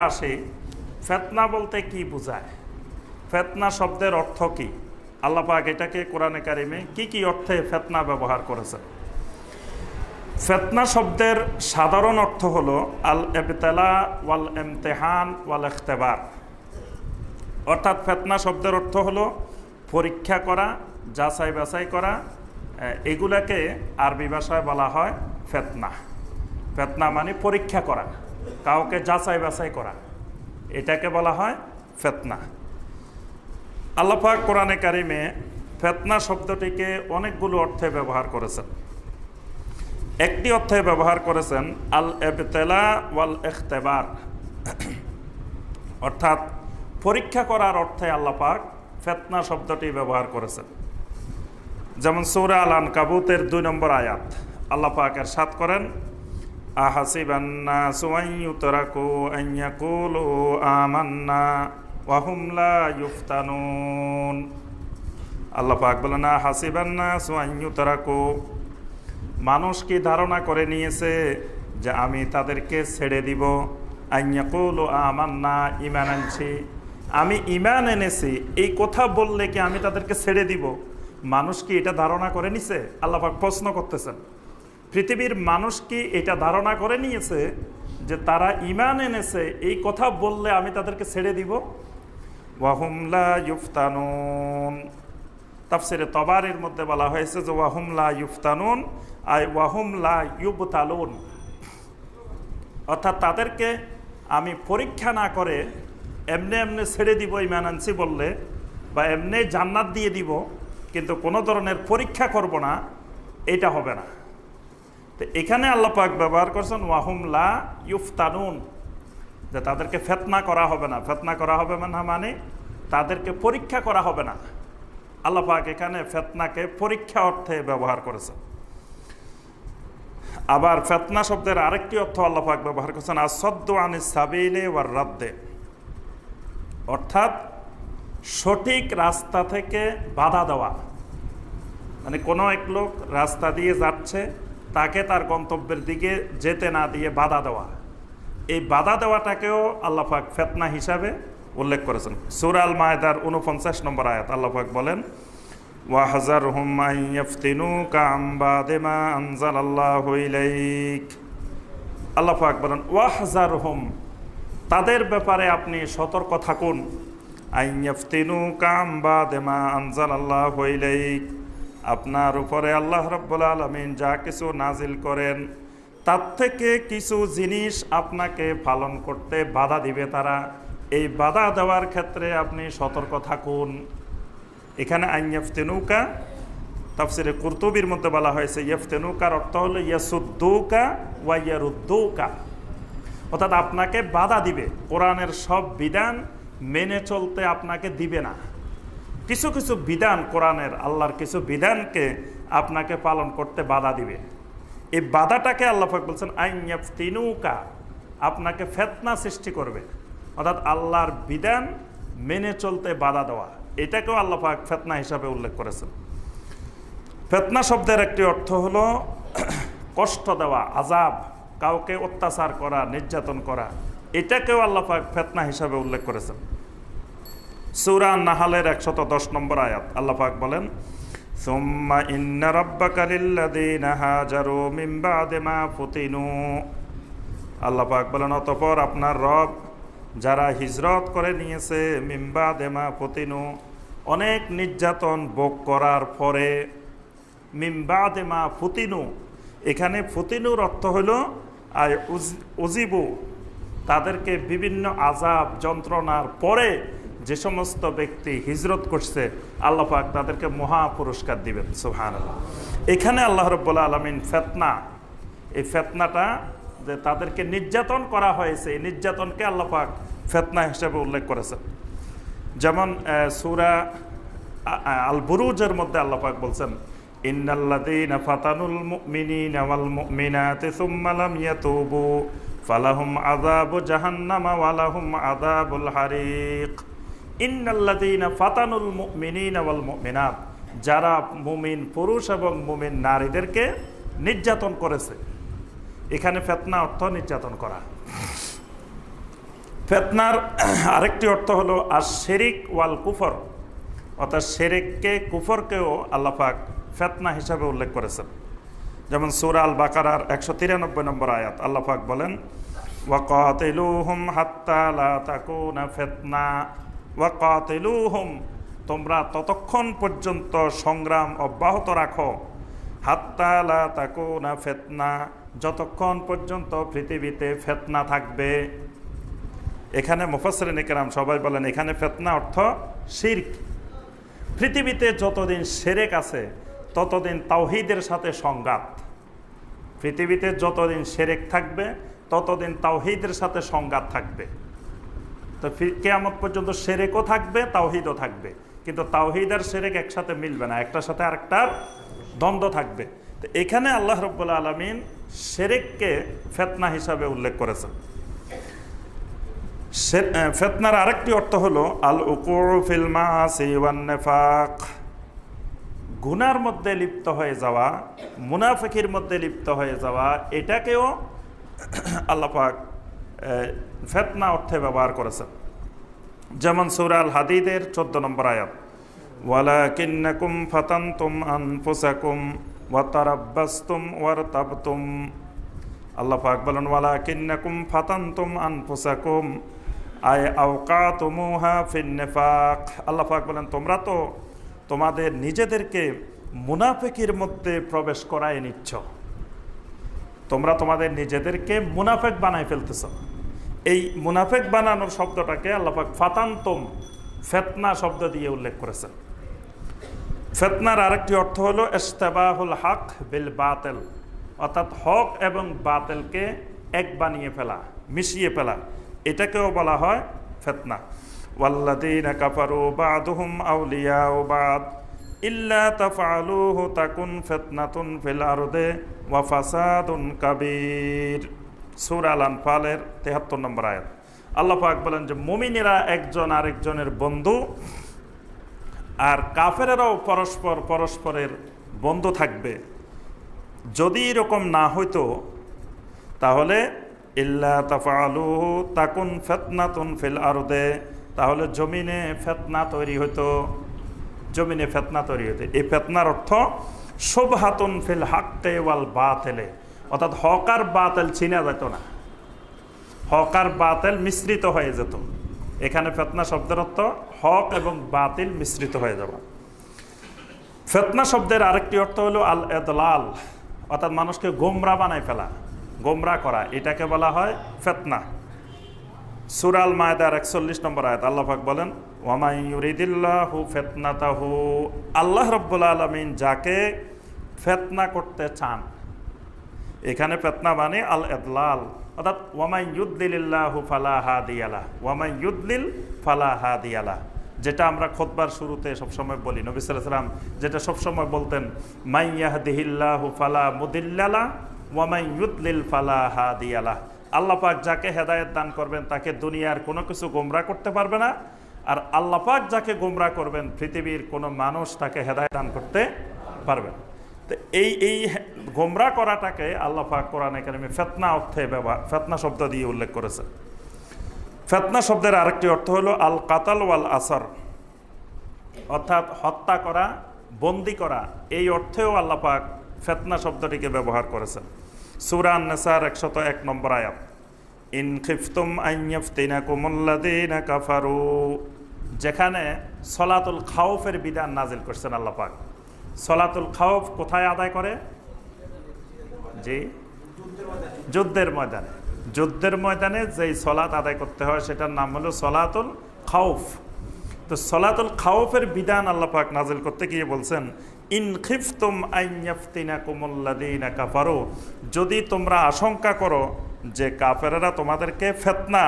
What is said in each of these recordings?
আসে, ফেতনা বলতে কি বোঝায়? ফেতনা শব্দের অর্থ কি? আল্লাপাক এটাকে কোরআনে কারিমে কি কি অর্থে ফেতনা ব্যবহার করেছে ফেতনা শব্দের সাধারণ অর্থ হলো আল এবতেলা ওয়াল এমতেহান ওয়াল এখতেবার অর্থাৎ ফেতনা শব্দের অর্থ হলো পরীক্ষা করা, যাচাই বাছাই করা এগুলাকে আরবি ভাষায় বলা হয় ফেতনা। ফেতনা মানে পরীক্ষা করা। কাউকে যাচাই বাছাই করা। এটাকে বলা হয় ফেতনা। আল্লাপাক কোরআনে কারিমে ফেতনা শব্দটিকে অনেকগুলো অর্থে ব্যবহার করেছেন। একটি অর্থে ব্যবহার করেছেন আল এবতেলা ওয়াল এখতেবার অর্থাৎ পরীক্ষা করার অর্থে আল্লাপাক ফেতনা শব্দটি ব্যবহার করেছেন। যেমন সৌরা আল কাবুতের দুই নম্বর আয়াত আল্লাপাক এর সাত করেন আহাসিবান্না সুয়াইয়ুতরাকু আইয়াকুলু আমান্না ওয়াহুম লা ইউফতানুন আল্লাহ পাক বলেন হাসিবান্না মানুষ কি ধারণা করে নিয়েছে যে আমি তাদেরকে ছেড়ে দিব? আইয়াকুলু আমান্না ইমান আনছি। আমি ইমান এনেছি। এই কথা বললে কি আমি তাদেরকে ছেড়ে দিব? মানুষ কি এটা ধারণা করে নিছে? আল্লাহ প্রশ্ন করতেছেন। পৃথিবীর মানুষ কি এটা ধারণা করে নিয়েছে যে তারা ইমান এনেছে, এই কথা বললে আমি তাদেরকে ছেড়ে দিব? ওয়াহুমলা ইউফতানুন। তাফসিরে তবারের মধ্যে বলা হয়েছে যে ওয়াহুমলা ইউফতানুন, আই ওয়াহুমলা ইউবতালুন। অর্থাৎ তাদেরকে আমি পরীক্ষা না করে এমনি এমনি ছেড়ে দিব ইমান আনছি বললে, বা এমনি জান্নাত দিয়ে দিব, কিন্তু কোনো ধরনের পরীক্ষা করব না, এটা হবে না। তো এখানে আল্লাহ পাক ব্যবহার করছেন, ওয়াহুম লা ইউফতানুন যে তাদেরকে ফেতনা করা হবে না। ফেতনা করা হবে না মানে তাদেরকে পরীক্ষা করা হবে না। আল্লাহ পাক এখানে ফেতনাকে পরীক্ষা অর্থে ব্যবহার করেছেন। আবার ফেতনা শব্দের আরেকটি অর্থ আল্লাহ পাক ব্যবহার করেছেন আসদ্দ আনি সাবিলে ওয়ার রাদ্দে অর্থাৎ সঠিক রাস্তা থেকে বাধা দেওয়া। মানে কোনো এক লোক রাস্তা দিয়ে যাচ্ছে তাকে তার গন্তব্যের দিকে যেতে না দিয়ে বাধা দেওয়া। এই বাধা দেওয়াটাকেও আল্লাহাক ফেতনা হিসাবে উল্লেখ করেছেন। সুরাল মায়দার উনপঞ্চাশ নম্বর আয়াত আল্লাহাক বলেন ওয়াহাজার হুমাইফতিনু কাম্বা দেমা আনজাল আল্লাহ আল্লাহাক বলেন ওয়াহাজার হুম তাদের ব্যাপারে আপনি সতর্ক থাকুন। আইয়ফতিনু কাম্বা দেমা আনজাল আল্লাহ হইলেইক আপনার উপরে আল্লাহ রব্বুল আলমিন যা কিছু নাজিল করেন, তার থেকে কিছু জিনিস আপনাকে পালন করতে বাধা দিবে তারা। এই বাধা দেওয়ার ক্ষেত্রে আপনি সতর্ক থাকুন। এখানে আইনফতেনুকা তাফসিরে কুর্তুবির মধ্যে বলা হয়েছে, ইয়ফতেনুকার অর্থ হলো ইয়াসুদ্দৌকা ওয়া ইয়ারুদ্দৌকা। অর্থাৎ আপনাকে বাধা দিবে, কোরআনের সব বিধান মেনে চলতে আপনাকে দিবে না। কিছু কিছু বিধান কোরআনের আল্লাহর কিছু বিধানকে আপনাকে পালন করতে বাধা দিবে। এই বাধাটাকে আল্লাহাক বলছেন আইনফতিনুকা আপনাকে ফেতনা সৃষ্টি করবে। অর্থাৎ আল্লাহর বিধান মেনে চলতে বাধা দেওয়া। এটাকেও আল্লাহাক ফেতনা হিসাবে উল্লেখ করেছেন। ফেতনা শব্দের একটি অর্থ হলো কষ্ট দেওয়া আজাব কাউকে অত্যাচার করা, নির্যাতন করা। এটাকেও আল্লাহাক ফেতনা হিসাবে উল্লেখ করেছেন। সুরা নাহালের একশত দশ নম্বর আয়াত। আল্লাহাক বলেন, সুম্মা ইন্না রাব্বাকা লিল্লাযীনা হাজারু মিন বাদি মা ফুতিনু। আল্লাহ পাক বলেন, অতঃপর আপনার রব যারা হিজরত করে নিয়েছে মিম্বা দেমা ফতিনু, অনেক নির্যাতন ভোগ করার পরে মিম্বা দেমা ফুতিনু, এখানে ফুতিনুর অর্থ হলো, আয় উজিবু, তাদেরকে বিভিন্ন আজাব যন্ত্রণার পরে যে সমস্ত ব্যক্তি হিজরত করছে, আল্লাহ পাক তাদেরকে মহা পুরস্কার দিবেন সুহান এখানে আল্লাহ রব্বুল্লা আলমিন ফেতনা, এই ফেতনাটা যে তাদেরকে নির্যাতন করা হয়েছে, এই নির্যাতনকে আল্লাহ পাক ফেতনা হিসেবে উল্লেখ করেছেন। যেমন সুরা আল বুরুজের মধ্যে আল্লাহ পাক বলছেন, ইন্নাল্লাযীনা ফাতানুল যারা মুমিন পুরুষ এবং মুমিন নারীদেরকে নির্যাতন করেছে। এখানে ফেতনা অর্থ নির্যাতন করা। ফেতনার আরেকটি অর্থ হলো আর শেরিক ওয়াল কুফর। অর্থাৎ শেরেককে, কুফরকেও আল্লাপাক ফেতনা হিসাবে উল্লেখ করেছেন। যেমন সুরা আল বাকারার একশো তিরানব্বই নম্বর আয়াত আল্লাপাক বলেন ওয়াকাতিলুহুম হাত্তা লা তাকুনা ফিতনা। ওয়াকাতিলুহুম, তোমরা ততক্ষণ পর্যন্ত সংগ্রাম অব্যাহত রাখো। হাত্তা লা তাকুনা ফিতনা, যতক্ষণ পর্যন্ত পৃথিবীতে ফেতনা থাকবে। এখানে মুফাসরিন কেরাম সবাই বলেন, এখানে ফেতনা অর্থ শির্ক। পৃথিবীতে যতদিন সেরেক আছে, ততদিন তাওহিদের সাথে সংঘাত। পৃথিবীতে যতদিন সেরেক থাকবে, ততদিন তাওহিদের সাথে সংঘাত থাকবে। তো কেয়ামত পর্যন্ত সেরেকও থাকবে, তাওহিদও থাকবে। কিন্তু তাওহিদ আর সেরেক একসাথে মিলবে না, একটার সাথে আর আরেকটার দ্বন্দ্ব থাকবে। তো এখানে আল্লাহ রব্বুল্লা আলমিন সেরেককে ফেতনা হিসাবে উল্লেখ করেছেন। ফেতনার আরেকটি অর্থ হলো আল উকুরফিলমা সিওয়ান্নেফাক গুনার মধ্যে লিপ্ত হয়ে যাওয়া, মুনাফিকির মধ্যে লিপ্ত হয়ে যাওয়া, এটাকেও আল্লাপাক ফেতনা অর্থে ব্যবহার করেছেন যেমন সুরাল হাদিদের চোদ্দ নম্বর আয়াত ওয়ালা কিন্নাকুম ফাতান্তুম আনফুসাকুম ওয়াতারাব্বাস্তুম ওয়ারতাবতুম। আল্লাহ পাক বলেন ওয়ালা কিন্নাকুম ফাতান্তুম আনফুসাকুম, আয় আওকাতুমুহা ফিন্নেফাক আল্লাহ পাক বলেন, তোমরা তো তোমাদের নিজেদেরকে মুনাফেকির মধ্যে প্রবেশ করায় নিচ্ছ। তোমরা তোমাদের নিজেদেরকে মুনাফেক বানাই ফেলতেছ। এই মুনাফেক বানানোর শব্দটাকে আল্লাপাক ফাতান্তম, ফেতনা শব্দ দিয়ে উল্লেখ করেছেন। ফেতনার আরেকটি অর্থ হলো এস্তেবাহুল হক বিল বাতেল, অর্থাৎ হক এবং বাতেলকে এক বানিয়ে ফেলা, মিশিয়ে ফেলা। এটাকেও বলা হয় ফেতনা। ওয়াল্লাদিন কাফারু বাদুহুম আউলিয়া ও বাদ ইল্লা তাকুন কাবীর। সূরা আল আনফালের 73 নম্বর বলেন যে, মুমিনেরা একজন বন্ধু আর পরস্পর পরস্পরের বন্ধু থাকবে। যদি এরকম না হইতো, তাহলে ইল্লা তাকুন ফেতনাতুন ফিল আরদে, তাহলে জমিনে ফেতনা তৈরি হতো জমিনে ফেতনা তৈরি হতো এই ফেতনার অর্থ শোভাতুন ফিল হাক্কে ওয়াল বাতেলে। অর্থাৎ হক আর বাতেল চিনা যেত না। হক আর বাতেল মিশ্রিত হয়ে যেত। এখানে ফেতনা শব্দের অর্থ হক এবং বাতিল মিশ্রিত হয়ে যাওয়া। ফেতনা শব্দের আরেকটি অর্থ হলো আল এদলাল। অর্থাৎ মানুষকে গোমরা বানায় ফেলা, গোমরা করা। এটাকে বলা হয় ফেতনা। সুরাল মায়দার একচল্লিশ নম্বর আয়াত আল্লাহাক বলেন ওয়ামাইউরিদিল্লাহু ফেতনাতাহু আল্লাহ রব্বুল আলমিন যাকে ফেতনা করতে চান, এখানে ফেতনা মানে আল এদলাল অর্থাৎ ওয়ামাই ইউদ্দিল্লাহু ফালা ওয়ামাই ইউদ্দিল ফালা দিয়ালা যেটা আমরা খোদবার শুরুতে সবসময় বলি। নবী সাল্লাম যেটা সবসময় বলতেন মাইয়াহ মাইয়াহদিহিল্লাহু ফালা মুদিল্লালা ওয়ামাই ইউদ্দিল ফালা দিয়ালা আল্লাহ পাক যাকে হেদায়ত দান করবেন তাকে দুনিয়ার কোনো কিছু গোমরা করতে পারবে না। আর আল্লাহ পাক যাকে গোমরা করবেন, পৃথিবীর কোনো মানুষ তাকে হেদায়ত দান করতে পারবে তো এই এই গোমরা করাটাকে আল্লাহ পাক কোরআন একাডেমি ফেতনা অর্থে ব্যবহার ফেতনা শব্দ দিয়ে উল্লেখ করেছে। ফেতনা শব্দের আরেকটি অর্থ হলো আল কাতাল ওয়াল আসর। অর্থাৎ হত্যা করা, বন্দি করা, এই অর্থেও আল্লাহ পাক ফেতনা শব্দটিকে ব্যবহার করেছেন। সুরান নেসার একশত এক নম্বর আয়াত। ইন খিফতুম আইয়ফতিনাকুমুল্লাদিনা কাফারু। যেখানে সলাতুল খাউফের বিধান নাজিল করছেন আল্লাহ পাক। সলাতুল খাউফ কোথায় আদায় করে? জি? যুদ্ধের ময়দানে। যুদ্ধের ময়দানে যেই সলাত আদায় করতে হয় সেটার নাম হলো সলাতুল খাউফ তো সলাতুল খাউফের বিধান আল্লাহ পাক নাজিল করতে গিয়ে বলছেন কাফারো, যদি তোমরা আশঙ্কা করো যে কাফেরেরা তোমাদেরকে ফেতনা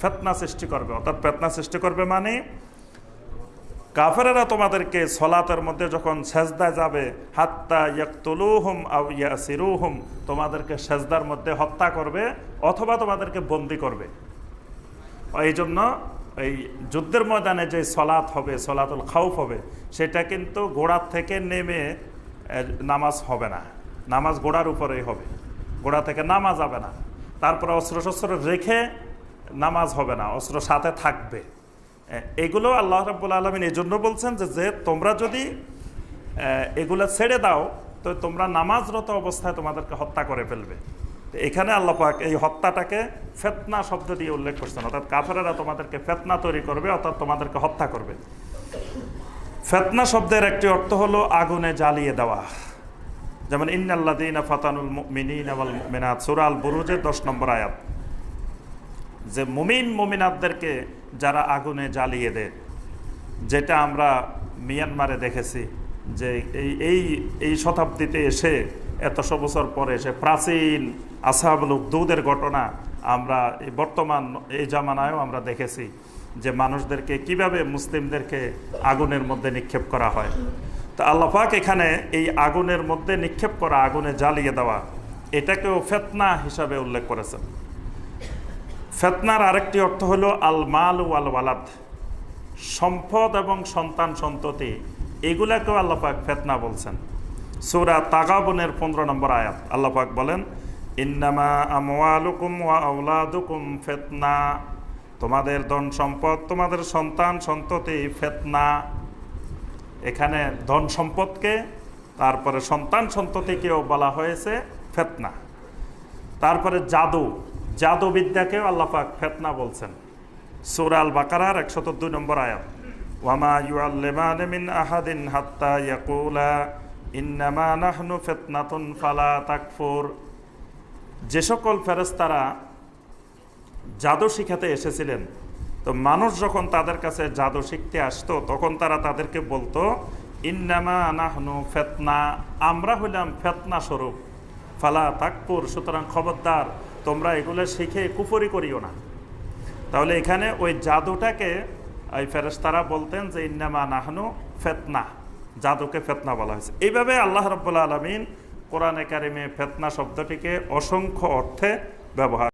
ফেতনা সৃষ্টি করবে, অর্থাৎ ফেতনা সৃষ্টি করবে মানে কাফেরেরা তোমাদেরকে সলাতের মধ্যে যখন সেজদায় যাবে, হাত্তা ইয়াকতুলুহুম আউ ইয়াসিরুহুম, তোমাদেরকে সেজদার মধ্যে হত্যা করবে অথবা তোমাদেরকে বন্দি করবে। এই জন্য এই যুদ্ধের ময়দানে যে সলাৎ হবে, সলাতুল খাউফ হবে, সেটা কিন্তু গোড়ার থেকে নেমে নামাজ হবে না। নামাজ গোড়ার উপরেই হবে। গোড়া থেকে নামা যাবে না। তারপরে অস্ত্র শস্ত্র রেখে নামাজ হবে না, অস্ত্র সাথে থাকবে। এগুলো আল্লাহ রাবুল আলমিন এই জন্য বলছেন যে যে তোমরা যদি এগুলো ছেড়ে দাও, তো তোমরা নামাজরত অবস্থায় তোমাদেরকে হত্যা করে ফেলবে। এখানে আল্লাহ পাক এই হত্যাটাকে ফেতনা শব্দ দিয়ে উল্লেখ করছেন। অর্থাৎ কাফেরেরা তোমাদেরকে ফেতনা তৈরি করবে, অর্থাৎ তোমাদেরকে হত্যা করবে। ফেতনা শব্দের একটি অর্থ হলো আগুনে জ্বালিয়ে দেওয়া। যেমন ইন্নাল্লাদিন ফাতানুল মিনিন আওয়াল মিনাত সুরাল বুরুজের দশ নম্বর আয়াত। যে মুমিন মুমিনাতদেরকে যারা আগুনে জ্বালিয়ে দেয়, যেটা আমরা মিয়ানমারে দেখেছি, যে এই এই শতাব্দীতে এসে এতশো বছর পরে এসে প্রাচীন আসাবুল উদ্দুদের ঘটনা আমরা এই বর্তমান এই জামানায়ও আমরা দেখেছি যে মানুষদেরকে কীভাবে মুসলিমদেরকে আগুনের মধ্যে নিক্ষেপ করা হয়। তো আল্লাপাক এখানে এই আগুনের মধ্যে নিক্ষেপ করা, আগুনে জ্বালিয়ে দেওয়া, এটাকেও ফেতনা হিসাবে উল্লেখ করেছেন। ফেতনার আরেকটি অর্থ হলো আল মাল ওয়াল ওয়ালাদ সম্পদ এবং সন্তান সন্ততি এগুলাকেও আল্লাপাক ফেতনা বলছেন। সুরা তাগাবনের পনেরো নম্বর আয়াত। আল্লাপাক বলেন ফেতনা। তোমাদের ধন সম্পদ, তোমাদের সন্তান সন্ততি ফেতনা। এখানে ধন সম্পদকে, তারপরে সন্তান সন্ততিকেও বলা হয়েছে ফেতনা। তারপরে জাদু, জাদুবিদ্যাকেও আল্লাপাক ফেতনা বলছেন। সুরাল বাকারার একশত দুই নম্বর আয়াত। ওয়ামা ইউআল্লিমান মিন আহাদিন হাত্তা ইয়াকুলা। ইন্নামা ফিতনাতুন ফালা তাকফুর। যে সকল ফেরেশতারা জাদু শিখাতে এসেছিলেন, তো মানুষ যখন তাদের কাছে জাদু শিখতে আসতো, তখন তারা তাদেরকে বলতো, ইন্নামা নাহনু ফেতনা, আমরা হইলাম ফেতনা স্বরূপ। ফালা তাকপুর সুতরাং খবরদার, তোমরা এগুলো শিখে কুফরি করিও না। তাহলে এখানে ওই জাদুটাকে ওই ফেরেশতারা বলতেন যে, ইন্নামা নাহনু ফেতনা। জাদুকে ফেতনা বলা হয়েছে। এইভাবে আল্লাহ রব্বুল্লা আলমিন কোরআনে কারিমে ফেতনা শব্দটিকে অসংখ্য অর্থে ব্যবহার